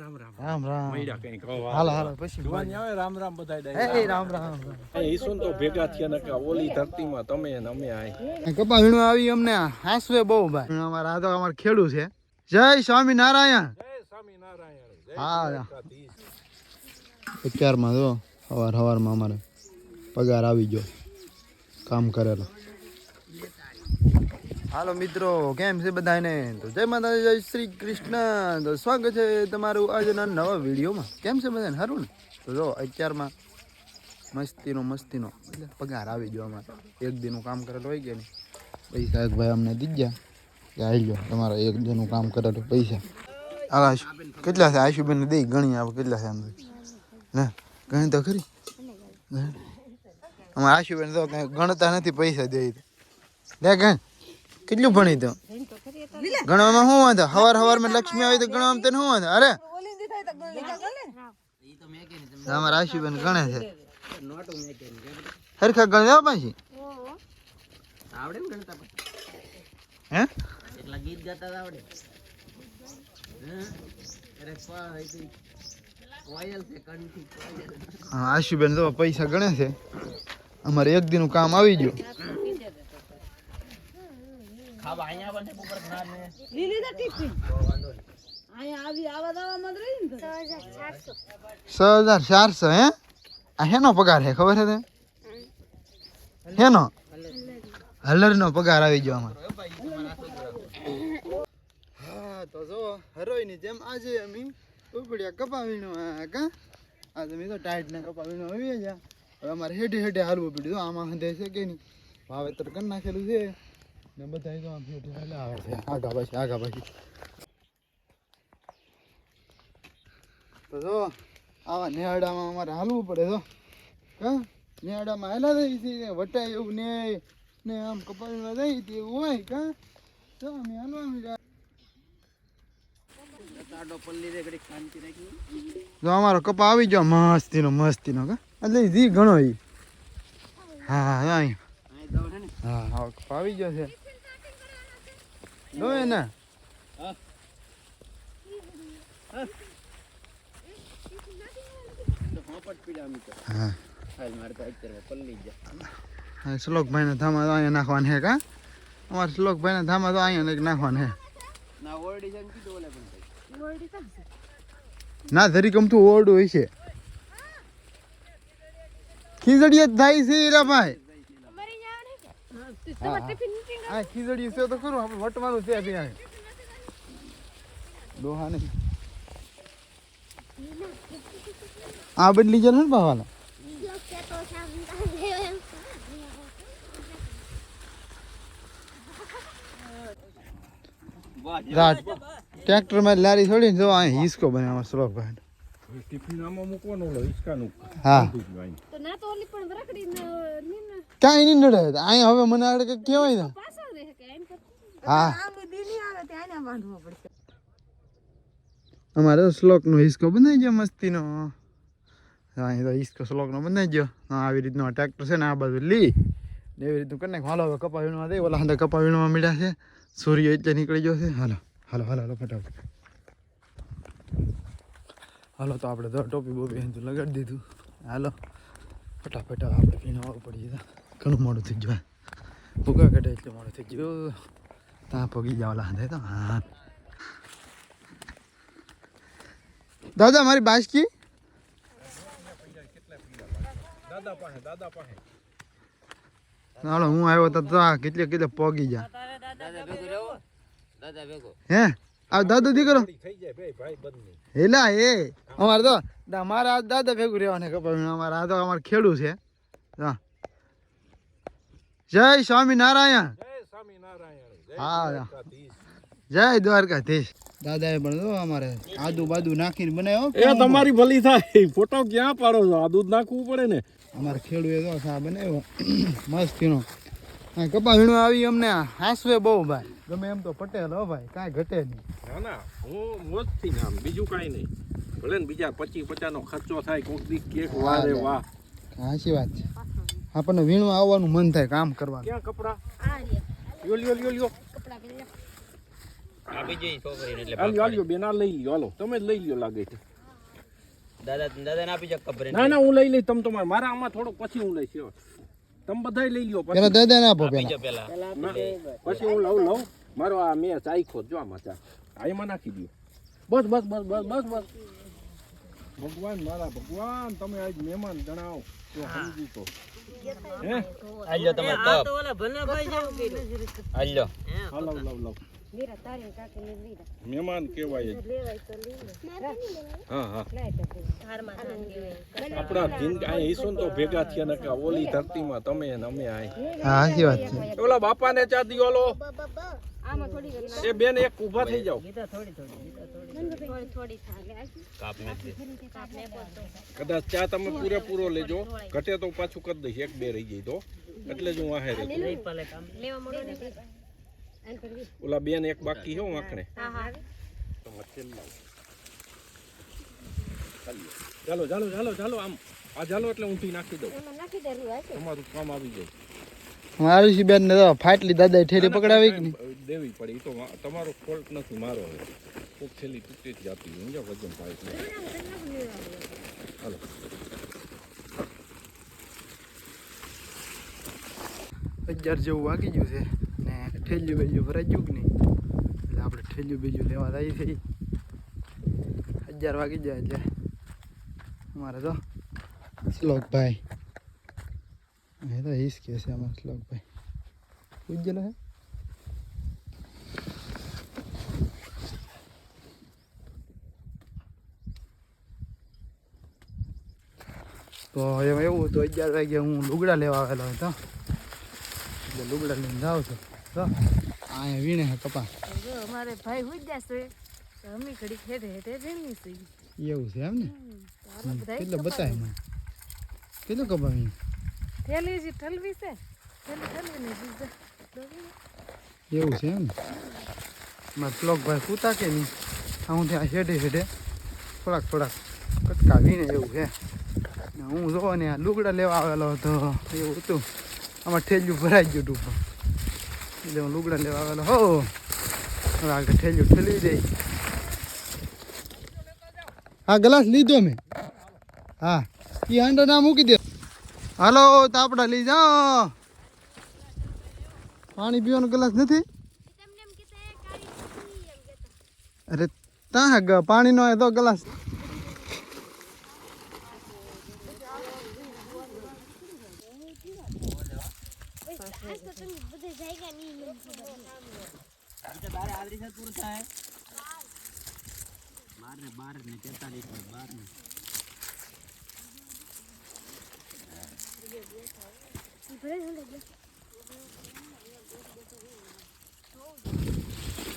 રામ રામ. રામ રામ. મૈડા કંઈક હવા. હાલો હાલો પછી જોવાની આવે રામ રામ બધાય એ રામ રામ એ ઈસુન તો ભેગા થયા ને કે ઓલી ધરતીમાં તમે ને અમે આય. કપા વીણું આવી અમને હાસવે બહુ ભાઈ. અમારા આ તો અમાર ખેડૂ છે. જય સ્વામી નારાયણ જય સ્વામિનારાયણ જય હા. અત્યારમાં જો સવાર સવારમાં અમારે પગાર આવી ગયો. કામ કરેલો. હાલો મિત્રો, કેમ છે બધાને તો જય માતા જય શ્રી કૃષ્ણ. તો સ્વાગત છે તમારું આજના નવા વિડીયોમાં. કેમ છે બધાને સારું ને? તો જો, અત્યારમાં મસ્તીનો મસ્તીનો એટલે પગાર આવી ગયો અમારે. એક દિનનું કામ કરેલું હોય કે નહીં પૈસા એક ભાઈ અમને ગયા કે આવી ગયો તમારે એક દિનનું કામ કરેલું પૈસા. આકાશ કેટલા છે? આશુબેન દઈ ગણી આવે કેટલા છે આમ ને? ગણી તો ખરી. અમારે આશુબેન તો કઈ ગણતા નથી પૈસા દે લે ગણ. કેટલું ભણી તો? ગણવામાં શું વાંધો? હવાર હવારમાં લક્ષ્મી આવી તો ગણવામાં તને શું વાંધો? અરે! અમારા આશુબેન ગણે છે. હરખા ગણ જાવ પાછી. આવડે ને ગણતા હે એટલા ગીત ગાતા આવડે આશુબેન તો પૈસા ગણે છે. અમારે એક દિન કામ આવી ગયું. અહીંયા ઉપર ને લીલી આવી આવા રહી ને ચારસો હે? આ હેનો પગાર હે ખબર હે તને? હેનો? હલરનો પગાર આવી ગયો અમારે હા તો જો હરોઈની જેમ આજે અમે ઉપડ્યા કપાવીનો આ કા આજે મેં તો ટાઈટ ને કપાવીનો આવી ગયા હવે અમારે હેઠે હેઠે હાલવું પડ્યું આમાં હંધે છે કે નહીં? વાવેતર કરી નાખેલું છે. ને થાય તો આમ એટલે આવે છે. આગા આ આગા પાછી તો જો આવા નેહાડામાં અમારે હાલવું પડે તો હા? નેહાડામાં હાલા થઈ છે વટાય એવું ને ને આમ કપાળમાં જાય તે એવું હોય કા તો અમે હાલવા જો અમારો કપા આવી ગયો મસ્તીનો મસ્તીનો કા એટલે જી ઘણો ઈ. હા છે હા હા કપા આવી ગયો છે લો ને તો હોપટ પીડા મી તો હા હાલ મારે તો અત્યારે પલ્લી જા હા. શ્લોકભાઈને ધામા તો અહીંયા નાખવાનું હે કા? અમારા શ્લોકભાઈને ધામા તો અહીંયા લઈને નાખવાનું હે ના ને ભાઈ ના ધરી ગમતું ઓરડું હોય છે ખીજડીએ જ થાય છે ભાઈ હા ખીજડી છે તો ખરું આપણે વટવાનું છે ત્યાં દોહા નહીં આ બદલી જાય ને ભાવાલા. રાત ટ્રેક્ટરમાં લારી છોડીને જો અહીં હિસકો બનાવવા શ્લોકભાઈ ટિફિન આમાં મૂકવાનો હા. તો ના તો ઓલી પણ રખડી ને નીને કાંઈ નહીં નડે. અહીંયા હવે મને આગળ કંઈક કહેવાય ને. હા. આમ દીની આવે ત્યાં એને બાંધવો પડશે. અમારે શ્લોકનો હિસકો બનાવી ગયો મસ્તીનો. અહીં એ તો હિસકો શ્લોકનો બનાવી ગયો. હા આવી રીતનો ટ્રેક્ટર છે ને આ બાજુ લી. ને એવી રીતનું કરી નાખ હાલો હવે કપા વીણવા દે ઓલા હાંધે કપા વીણવા મળ્યા છે. સૂર્ય એટલે નીકળી ગયો છે. હાલો હાલો હાલો હાલો ફટાફટ. હાલો તો આપણે તો ટોપી બોપી લગાડી દીધું. હાલો ફટાફટ આપણે વીણવા પડી ગયા ઘણું મોડું થઈ ગયું ભૂકા કાઢે એટલે મોડું થઈ ગયું. ત્યાં પગી જાવ ઓલા તો, હા. દાદા, મારી બાસકી ચાલો હું આવ્યો તો કેટલે કેટલે પોગી જા. હે? આ દાદા દીકરો એલા એ. અમારે તો, દા- મારા આ દાદા ભેગું રહેવાને ખબર અમારે આ તો અમારે ખેડૂ છે. હા જય સ્વામી નારાયણ જય સ્વામિનારાયણ. હા. દ્વારકાધીશ. જય દ્વારકાધીશ. દાદાએ પણ જો અમારે આદુ બાદુ નાખીને બનાવ્યો એ તમારી ભલી થાય. ફોટો ક્યાં પાડો છો? આ દૂધ નાખવું પડે ને. અમારે ખેડૂએ તો સા બનાવ્યો. મસ્ત એનો કપા વીણવા આવી અમને હાસવે બહુ ભાઈ. ગમે એમ તો પટેલ હો ભાઈ કાંઈ ઘટે નહીં. ના ના. હું મોજથી ને આમ બીજું કાંઈ નહીં. ભલે ને બીજા પચીસ પચાસનો ખર્ચો થાય કોક દી કેક વાહ રે વાહ. સાચી વાત છે. આપણને વીણવા આવવાનું મન થાય કામ કરવાનું. ક્યાં કપડા? યો લ્યો. લ્યો લ્યો કપડા પહેરી. આપી જઈ છોકરીને એટલે આલ્યો આલ્યો બેન આ લઈ લ્યો હાલો. તમે જ લઈ લ્યો લાગે છે. દાદા દાદાને આપી જાવ કપડે. ના ના હું લઈ લઈ તમ તમારે. મારા આમાં થોડોક પછી હું લઈશ. તમે બધાય લઈ લ્યો પેલા પછી દાદા ને આપો પેલા પછી હું લઉં લઉં. મારો આ મેં ચાખ્યો જો આમાં ચા. આ એમાં નાખી દો બસ બસ બસ બસ બસ બસ. ભગવાન મારા ભગવાન તમે આજ મહેમાન જણાવો તો સમજી તો હે આલ્યો તમે કપ આલ્યો હાલો લવ લવ લવ મહેમાન કેવાય હા હા. આપણા જિંદગી અહીં ઈસુન તો ભેગા થયા ને કે ઓલી ધરતીમાં તમે અમે આય. હા સાચી વાત છે. ઓલા બાપાને ચા દિયો લો. એ બેન એક ઊભા થઈ જાઓ. કદાચ ચા તમે પૂરેપૂરો લેજો. ઘટે તો પાછું કરી દઈશ. એક બે રહી ગઈ તો. એટલે જ હું આહે ઓલા બેન એક બાકી હો વાંકણે ચાલો. ચાલો ચાલો ચાલો આમ. આ ચાલો એટલે ઊંધી નાખી દઉં. તમારું કામ આવી જાય. મારું છે બેન તો ફાટલી દાદા ઠેરી પકડાવી કે નહીં? દેવી પડી તો તમારો ફોલ્ટ નથી મારો હવે. કોક છેલ્લી તૂટી જ જાતી હોય વજન થાય એટલે હાલો. અગિયાર જેવું વાગી ગયું છે ને ઠેલ્યું બેલ્યું ભરાઈ ગયું કે નહીં? એટલે આપણે ઠેલ્યું બેલ્યું લેવા જઈએ છીએ અગિયાર વાગી જાય એટલે અમારે તો શ્લોકભાઈ. એ તો ઈશ કે છે અમારા શ્લોકભાઈ. ઉજ્જેલો હે? તો એમ એવું હતું અગિયાર વાગે હું લુગડા લેવા આવેલો હતો એટલે લુગડા લઈને જાઉં છું. તો અહીંયા વીણે હે કપા. અમારે ભાઈ હુઈ જશે અમે ઘડી હેઠે હેઠે વીણી એવું છે એમ ને? કેટલો બતાય મને? કેટલો કપા વીણ? થેલી જે ઠલવી છે થેલી ઠલવી એવું છે એમ ને? મારા શ્લોક ભાઈ પૂતા કે નહીં? હું ત્યાં હેઠે હેઠે થોડાક થોડાક કટકા વીણે એવું છે. હું જોવો ને લુગડા લેવા આવેલો હતો. એવું હતું. આમાં ઠેલ્યું ભરાઈ ગયું ટૂંકમાં એટલે હું લુગડા લેવા આવેલો. હો! હવે આગળ ઠેલ્યું ઠેલી દઈ. હા, ગ્લાસ લીધો મેં. હા. એ હાંડો ના મૂકી દે. હાલો, તાપડા લઈ જાઓ. પાણી પીવાનો ગ્લાસ નથી? અરે, તા ગ પાણીનો એ તો ગ્લાસ બાર આદરી સાત પૂરું થાય. બાર ને બાર ને તેતાલીસ ને બાર ને.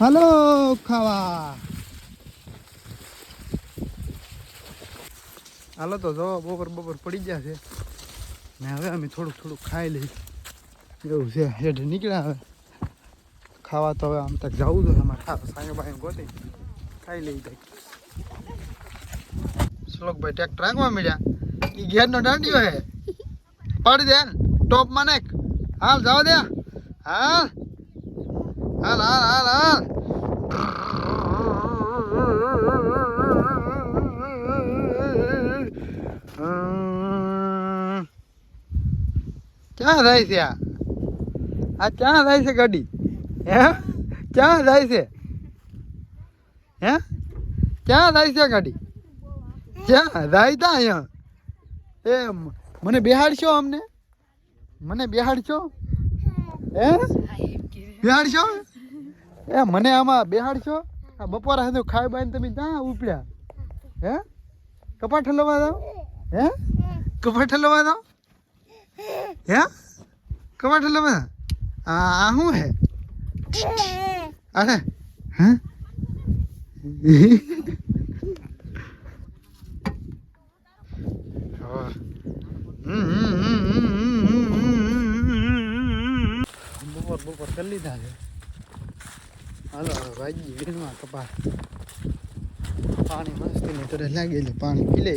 હાલો ખાવા. હાલો તો જો બપોર બપોર પડી ગયા છે. ને હવે અમે થોડુંક થોડુંક ખાઈ લઈ એવું છે? હેઠ નીકળ્યા હવે. ખાવા તો હવે આમ તક જવું તો અમારે. ખાવા ભાઈ બાંગે ગોતી. ખાઈ લઈ જાય. શ્લોકભાઈ ટ્રેક્ટર રાખવા મળ્યા એ ઘેરનો દાંડિયો હે. પાડી દે ને ટોપમાં નાખ. હાલ, જવા દે. હાલ. હાલ હાલ હાલ હાલ. ક્યાં થાય છે આ ક્યાં જાય છે ગાડી? હે? ક્યાં જાય છે? હે? ક્યાં જાય છે ગાડી? ક્યાં? જાય તા અહીંયા. એ, મને બેહાડશો અમને? મને બેહાડશો? હે? બેહાડશો? એ, મને આમાં બેહાડશો? આ બપોરે હતું ખાઈ બાઈને તમે ત્યાં ઉપડ્યા? હે? કપાટ ઠલવા દો હે? કપાટ ઠલવા દો હે? કપાટ ઠલવા દો આ આ શું હે અરે હે બપોર બપોર કરી લીધા છે હાલો હવે ભાજી વીણમાં કપા પાણી મસ્તી ને તરત લાગી એટલે પાણી પી લે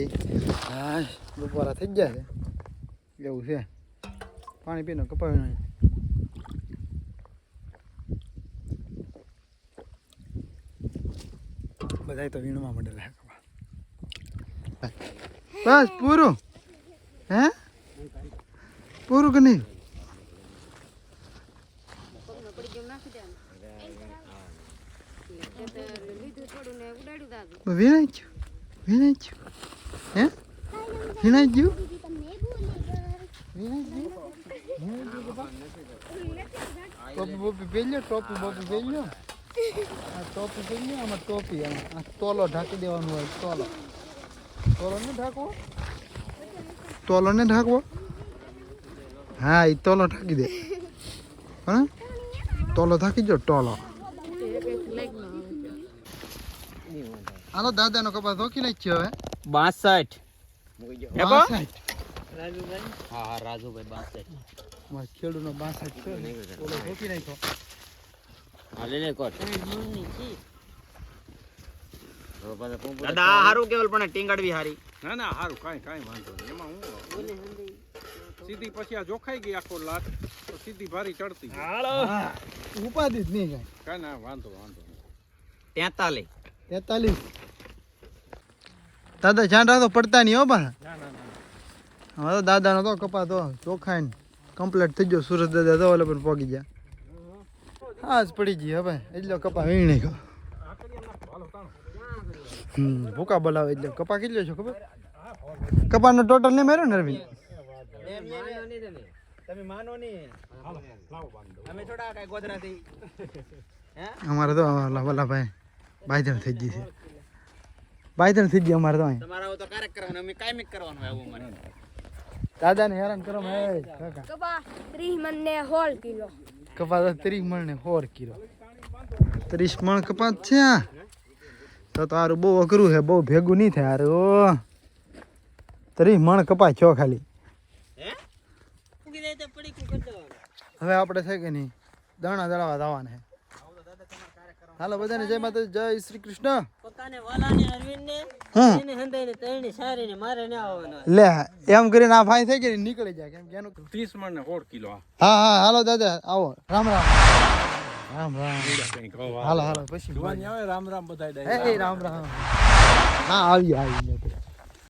હા બપોરા થઈ ગયા છે એવું છે પાણી પીને કપાવી બધા તો વીણવા માંડેલા. બસ પૂરું? હે? પૂરું કે નહીં? વીણાઈ ગયું વીણાઈ ગયું હે? વીણાઈ ગયું ટોપી બોપી પહેર્યો ટોપ બોપી પહેર્યો? આ ટોપી પહેર્યો આમાં ટોપી આમાં. આ તોલો ઢાંકી દેવાનું હોય તોલો. તોલો ને ઢાંકવો? તોલો ને ઢાંકવો? હા એ તોલો ઢાંકી દે. હા? તોલો ઢાંકી જો ટોલો. હાલો દાદાનો કપાસ ધોકી નાખ્યો હવે. બાસઠ. બાસઠ. હા હા રાજુભાઈ બાસઠ. ખેડૂનો બાસઠ છે ઓલો ધોકી નાખ્યો. દાદા આ હારું કેવલ પણ ટીંગાડવી હારી. ના ના સારું કાંઈ કાંઈ વાંધો નહીં. એમાં હું સીધી પછી આ જોખાઈ ગઈ આખો લાટ તો સીધી ભારી ચડતી. ઉપાધિ જ નહીં કાંઈ. કાંઈ ના વાંધો વાંધો નહીં. તેતાલીસ. તેતાલીસ. દાદા ધ્યાન રાખો પડતા નહીં હો પણ ના ના ના હવે તો દાદાનો તો કપા તો ચોખાઈને કમ્પ્લીટ થઈ ગયો. સુરત દાદા તો ઓલે પણ પોગી ગયા. હા જ પડી ગઈ હવે, એટલો કપા વીણી ગયો હમ, ભૂકા બોલાવે એટલે કપા કેટલો છો ખબર? કપાનો ટોટલ નહીં મેર્યો ને રવિ તમે માનો નહીં અમે થોડા કઈ ગોધરાથી અમારે તો ઓલા ઓલા ભાઈ બાયધણ થઈ ગઈ છે. બાયધણ થઈ ગઈ અમારે તો અહીં. તમારા તો કાર્ય કરવાનું અમે કાયમિક કરવાનું હોય આવું મને દાદાને હેરાન કરો હે કાકા. કપા ત્રીસ મણ ને સોળ કિલો કપાસ ત્રીસ મણ ને હોર કિલો. ત્રીસ મણ કપાસ છે આ? તો તારું બહુ અઘરું છે બહુ ભેગું નહીં થાય હારું. ત્રીસ મણ કપાસ છો ખાલી. હવે આપણે છે કે નહીં દાણા દળાવા જવાના છે. હાલો બધાને જય માતા જય શ્રી કૃષ્ણ. પોતાને વાલાને અરવિંદને એને હંદાઈને તઈને સારીને મારે ન આવવાનો લે એમ કરીને આ ફાઈ થઈ ગઈ નીકળી જાય કેમ કે એનું ત્રીસ મણ ને સોળ કિલો હા હા હાલો દાદા આવો. રામ રામ. રામ રામ. હાલો હાલો પછી જોવાની આવે રામ રામ એ રામ રામ. હા આવી આવી